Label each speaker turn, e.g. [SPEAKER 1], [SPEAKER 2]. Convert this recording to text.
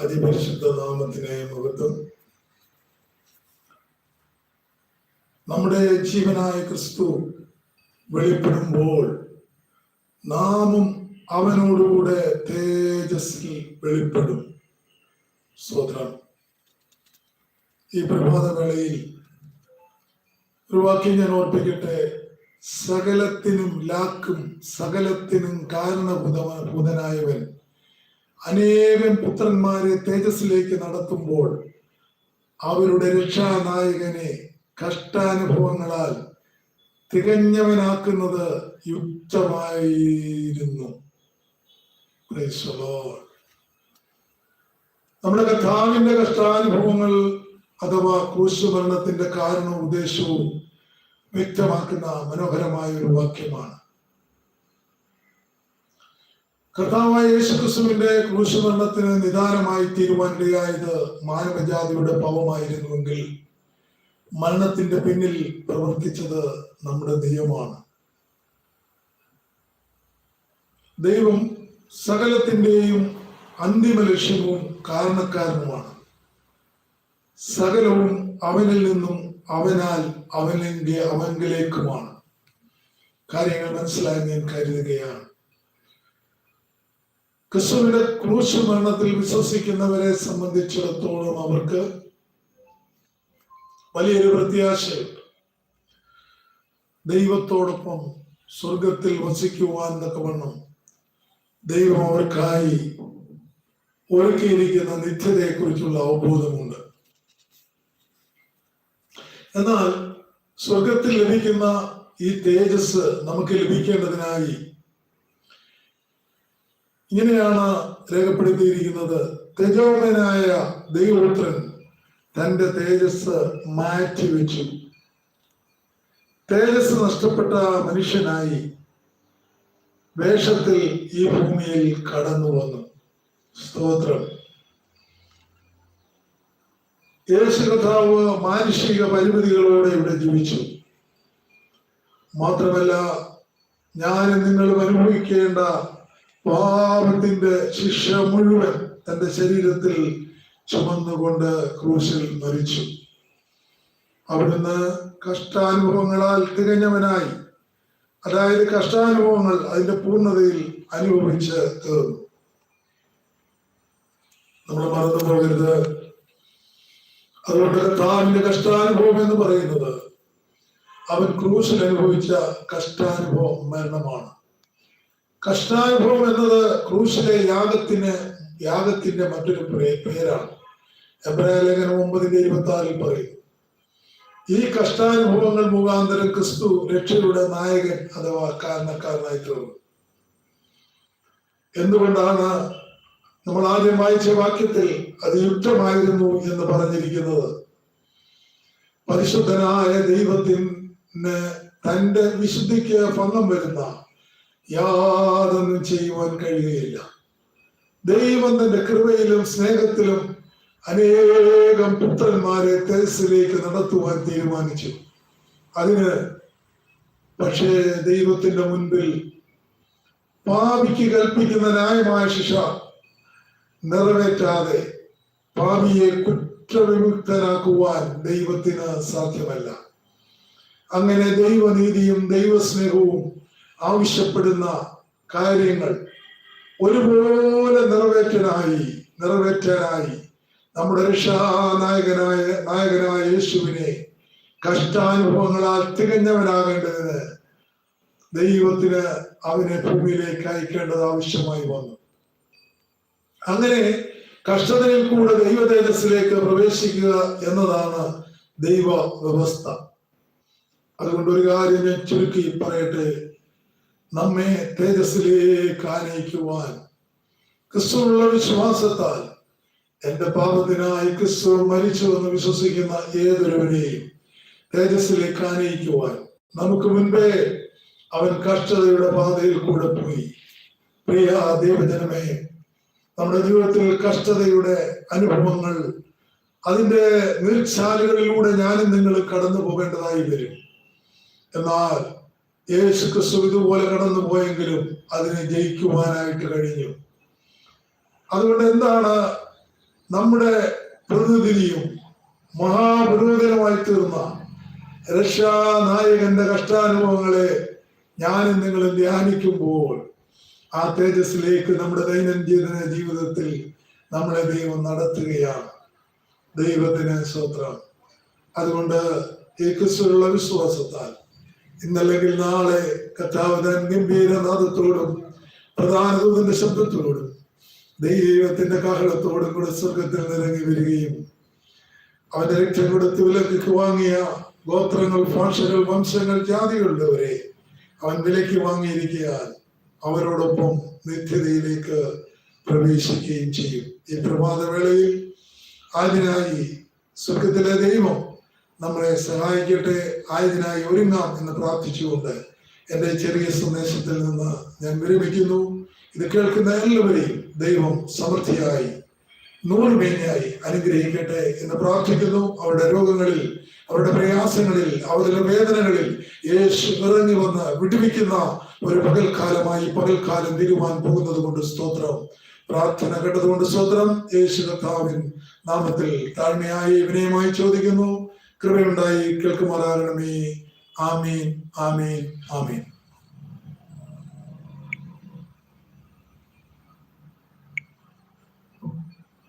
[SPEAKER 1] അതിപരിശുദ്ധ നാമത്തിനെ മഹത്വം നമ്മുടെ ജീവനായ ക്രിസ്തു വെളിപ്പെടുമ്പോൾ നാമും അവനോടുകൂടെ തേജസ്സിൽ വെളിപ്പെടും. സ്വതം ഈ പ്രഭാത വേളയിൽ ഒരു വാക്യം ഞാൻ ഓർപ്പിക്കട്ടെ. സകലത്തിനും ലാക്കും സകലത്തിനും കാരണഭൂതനായവൻ അനേകം പുത്രന്മാരെ തേജസ്സിലേക്ക് നടത്തുമ്പോൾ അവരുടെ രക്ഷാനായകനെ കഷ്ടാനുഭവങ്ങളാൽ തികഞ്ഞവനാക്കുന്നത് യുക്തമായിരുന്നു. നമ്മുടെ കഥാവിന്റെ കഷ്ടാനുഭവങ്ങൾ അഥവാ ക്രൂശുമരണത്തിന്റെ കാരണവും ഉദ്ദേശവും വ്യക്തമാക്കുന്ന മനോഹരമായ ഒരു വാക്യമാണ് കർത്താവായ യേശുക്രിസ്തുവിന്റെ ക്രൂശുമരണത്തിന് നിദാനമായി തീരുവാനിടയായത് മാനവജാതിയുടെ പവമായിരുന്നുവെങ്കിൽ മരണത്തിന്റെ പിന്നിൽ പ്രവർത്തിച്ചത് നമ്മുടെ ദൈവമാണ്. ദൈവം സകലത്തിന്റെയും അന്തിമ ലക്ഷ്യവും കാരണക്കാരനുമാണ്. സകലവും അവനിൽ നിന്നും അവനാൽ അവനിന്റെ അവങ്കിലേക്കുമാണ് കാര്യങ്ങൾ മനസ്സിലായി ഞാൻ കരുതുകയാണ്. ക്രിസ്തുവിന്റെ ക്രൂശ് മരണത്തിൽ വിശ്വസിക്കുന്നവരെ സംബന്ധിച്ചിടത്തോളം അവർക്ക് വലിയൊരു പ്രത്യാശയുണ്ട് ദൈവത്തോടൊപ്പം സ്വർഗത്തിൽ വസിക്കുവാൻ തക്കവണ്ണം ദൈവം അവർക്കായി ഒരുക്കിയിരിക്കുന്ന നിത്യതയെക്കുറിച്ചുള്ള അവബോധമുണ്ട്. എന്നാൽ സ്വർഗത്തിൽ ലഭിക്കുന്ന ഈ തേജസ് നമുക്ക് ലഭിക്കേണ്ടതിനായി ഇങ്ങനെയാണ് രേഖപ്പെടുത്തിയിരിക്കുന്നത്. തേജോമനായ ദൈവപുത്രൻ തന്റെ തേജസ് മാറ്റിവെച്ചു. തേജസ് നഷ്ടപ്പെട്ട മനുഷ്യനായി വേഷത്തിൽ ഈ ഭൂമിയിൽ കടന്നു വന്നു സ്തോത്രം. യേശു കഥാവ് മാനുഷിക പരിമിതികളോടെ ഇവിടെ ജീവിച്ചു. മാത്രമല്ല ഞാൻ നിങ്ങളും അനുഭവിക്കേണ്ട പാപത്തിന്റെ ശിക്ഷ മുഴുവൻ തന്റെ ശരീരത്തിൽ ചുമന്നുകൊണ്ട് ക്രൂശിൽ മരിച്ചു. അവിടുന്ന് കഷ്ടാനുഭവങ്ങളാൽ തികഞ്ഞവനായി. അതായത് കഷ്ടാനുഭവങ്ങൾ അതിന്റെ പൂർണതയിൽ അനുഭവിച്ച് തീർന്നു. നമ്മൾ മറന്നു പോകരുത്. അതുകൊണ്ട് കർത്താവിന്റെ കഷ്ടാനുഭവം എന്ന് പറയുന്നത് അവൻ ക്രൂശിൽ അനുഭവിച്ച കഷ്ടാനുഭവം മരണമാണ്. കഷ്ടാനുഭവം എന്നത് ക്രൂശിലെ യാഗത്തിന് യാഗത്തിന്റെ മറ്റൊരു പേരാണ്. എബ്രായ ലേഖനം ഒമ്പതിന്റെ ഇരുപത്തി ആറിൽ പറയും ഈ കഷ്ടാനുഭവങ്ങൾ മുഖാന്തരം ക്രിസ്തു രക്ഷയുടെ നായകൻ അഥവാ കാരണക്കാരനായി തീർന്നു. എന്തുകൊണ്ടാണ് നമ്മൾ ആദ്യം വായിച്ച വാക്യത്തിൽ അത് യുദ്ധമായിരുന്നു എന്ന് പറഞ്ഞിരിക്കുന്നത്? പരിശുദ്ധനായ ദൈവത്തിന് തന്റെ വിശുദ്ധിക്ക് ഭംഗം വരുന്ന യാതൊന്നും ചെയ്യുവാൻ കഴിയുകയില്ല. ദൈവം തന്റെ കൃപയിലും സ്നേഹത്തിലും അനേകം പുത്രന്മാരെ തെരസിലേക്ക് നടത്തുവാൻ തീരുമാനിച്ചു. അതിന് പക്ഷേ ദൈവത്തിന്റെ മുൻപിൽ പാപിക്ക് കൽപ്പിക്കുന്ന ന്യായമായ ശിക്ഷ നിറവേറ്റാതെ പാപിയെ കുറ്റവിമുക്തനാക്കുവാൻ ദൈവത്തിന് സാധ്യമല്ല. അങ്ങനെ ദൈവനീതിയും ദൈവസ്നേഹവും ആവശ്യപ്പെടുന്ന കാര്യങ്ങൾ ഒരുപോലെ നിറവേറ്റനായി നിറവേറ്റാനായി നമ്മുടെ രക്ഷാനായകനായ നായകനായ യേശുവിനെ കഷ്ടാനുഭവങ്ങളാൽ തികഞ്ഞവനാകേണ്ടതിന് ദൈവത്തിന് അവനെ ഭൂമിയിലേക്ക് അയക്കേണ്ടത് ആവശ്യമായി വന്നു. അങ്ങനെ കഷ്ടതയിൽ കൂടെ ദൈവ തേജസ്സിലേക്ക് പ്രവേശിക്കുക എന്നതാണ് ദൈവ വ്യവസ്ഥ അതുകൊണ്ട് ഒരു കാര്യം ഞാൻ ചുരുക്കി പറയട്ടെ. നമ്മെ തേജസ്സിലേക്ക് ആനയിക്കുവാൻ. ക്രിസ്തുവിനുള്ള വിശ്വാസത്താൽ എന്റെ പാപത്തിനായി ക്രിസ്തു മരിച്ചു എന്ന് വിശ്വസിക്കുന്ന ഏതൊരുവനെയും തേജസ്സിലേക്ക് ആനയിക്കുവാൻ. നമുക്ക് മുൻപേ അവൻ കഷ്ടതയുടെ പാതയിൽ കൂടെ പോയി. പ്രിയ ദൈവജനമേ നമ്മുടെ ജീവിതത്തിൽ കഷ്ടതയുടെ അനുഭവങ്ങൾ അതിന്റെ നീർച്ചാലുകളിലൂടെ ഞാനും നിങ്ങൾ കടന്നു പോകേണ്ടതായി വരും. എന്നാൽ യേശു ക്രിസ്തു ഇതുപോലെ കടന്നു പോയെങ്കിലും അതിനെ ജയിക്കുവാനായിട്ട് കഴിഞ്ഞു. അതുകൊണ്ട് എന്താണ് നമ്മുടെ പ്രതിനിധിയും മഹാപുരോഹിതനുമായി തീർന്ന രക്ഷാനായകന്റെ കഷ്ടാനുഭവങ്ങളെ ഞാനും നിങ്ങളും ധ്യാനിക്കുമ്പോൾ ആ തേജസ്സിലേക്ക് നമ്മുടെ ദൈനംദിന ജീവിതത്തിൽ നമ്മളെ ദൈവം നടത്തുകയാണ്. ദൈവത്തിന് സ്വത്രം അതുകൊണ്ട് ഈ ക്രിസ്തുവിലുള്ള വിശ്വാസത്താൽ ഇന്നല്ലെങ്കിൽ നാളെ കഥാവതൻ ഗംഭീരനാഥത്തോടും പ്രധാന ദൂതന്റെ ശബ്ദത്തോടും ദൈവത്തിന്റെ കാഹളത്തോടും കൂടെ സ്വർഗത്തിൽ നിറങ്ങി വരികയും അവന്റെ രക്ഷം കൊടുത്ത് വിലക്ക് വാങ്ങിയ ഗോത്രങ്ങൾ ഭാഷകൾ വംശങ്ങൾ ജാതികളുള്ളവരെ അവൻ വിലക്ക് വാങ്ങിയിരിക്കാൻ അവരോടൊപ്പം നിത്യതയിലേക്ക് പ്രവേശിക്കുകയും ചെയ്യും. ഈ പ്രഭാതവേളയിൽ അതിനായി സ്വർഗത്തിലെ ദൈവം നമ്മളെ സഹായിക്കട്ടെ ആയതിനായി ഒരുങ്ങാം എന്ന് പ്രാർത്ഥിച്ചുകൊണ്ട് എന്റെ ചെറിയ സന്ദേശത്തിൽ നിന്ന് ഞാൻ വിരമിക്കുന്നു. ഇത് കേൾക്കുന്ന എല്ലാവരെയും ദൈവം സമൃദ്ധിയായി നൂറുമേനയായി അനുഗ്രഹിക്കട്ടെ എന്ന് പ്രാർത്ഥിക്കുന്നു. അവരുടെ രോഗങ്ങളിൽ അവരുടെ പ്രയാസങ്ങളിൽ അവരുടെ വേദനകളിൽ യേശു ഇറങ്ങി വന്ന് വിടുവിക്കുന്ന ഒരു പകൽക്കാലമായി പകൽക്കാലം തിരുവാൻ പോകുന്നത് കൊണ്ട് സ്തോത്രം. പ്രാർത്ഥന കേട്ടതുകൊണ്ട് സ്തോത്രം. യേശു കർത്താവിൻ നാമത്തിൽ താഴ്മയായി വിനയമായി ചോദിക്കുന്നു. കൃപയുണ്ടായി കേൾക്കുമാറാകണമേ. ആമീൻ ആമീൻ ആമീൻ.